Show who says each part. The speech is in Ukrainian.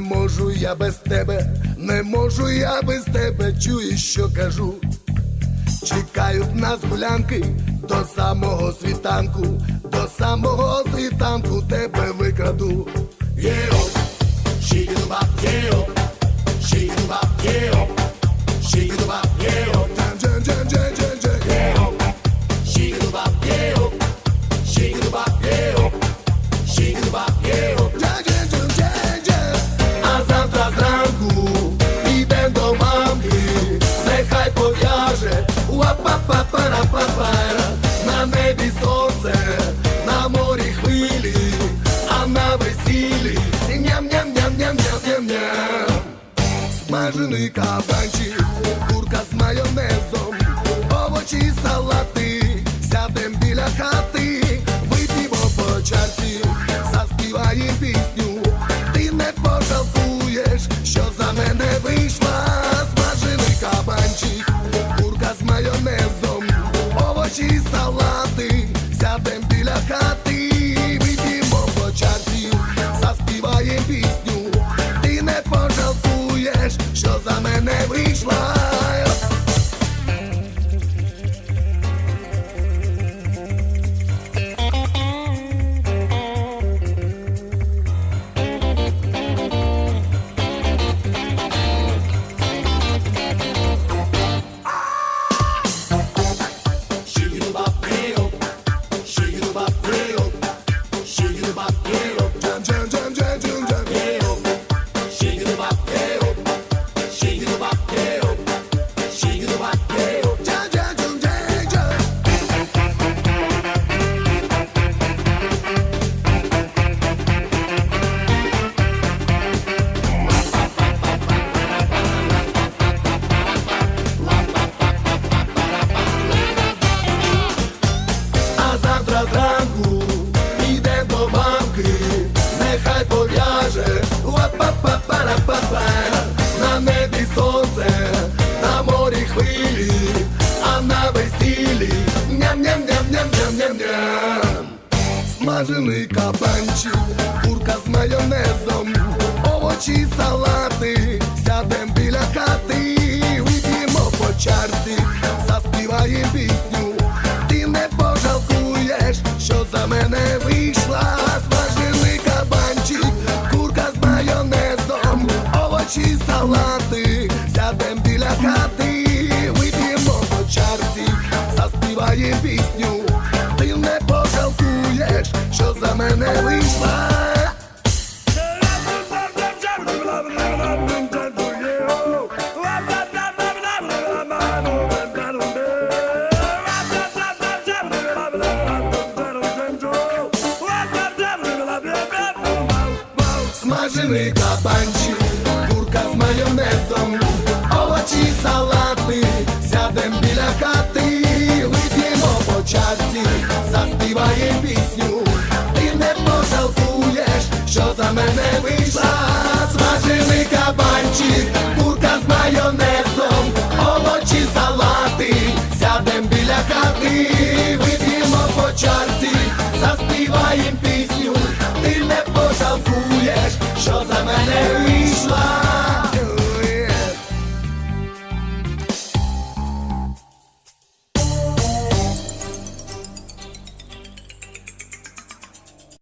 Speaker 1: можу я без тебе, не можу я без тебе, чуєш, що кажу. Чекають нас гулянки до самого світанку, до самого світанку тебе викраду. Єо, шігідуба, єо, шігідуба, єо, шігідуба, єо, ням-ням-ням-ням-ням-ням-ням Смажений кабанчик, курка з майонезом, овочі, салати, сядем біля хати, вип'ємо по чарці, заспіваєм пісню, ти не пожалкуєш, що за мене Смажений кабанчик, курка з майонезом, овочі, салати, сядем біля хати, вип'ємо по чарці, заспіваєм пісню, ти не пожалкуєш, що за мене вийшла, смажений кабанчик, курка з майонезом, овочі, салати, сядем біля хати, вип'ємо по чарці, заспіваєм пісню, за мене вийшла. Смажений кабанчик, курка з майонезом, овочі, салати, сядем біля хати, вип'ємо по чарці, заспіваєм пісню, не вийшла, смажений кабанчик, курка з майонезом, овочі салати, сядем біля хати, вип'ємо по чарці, заспіваємо.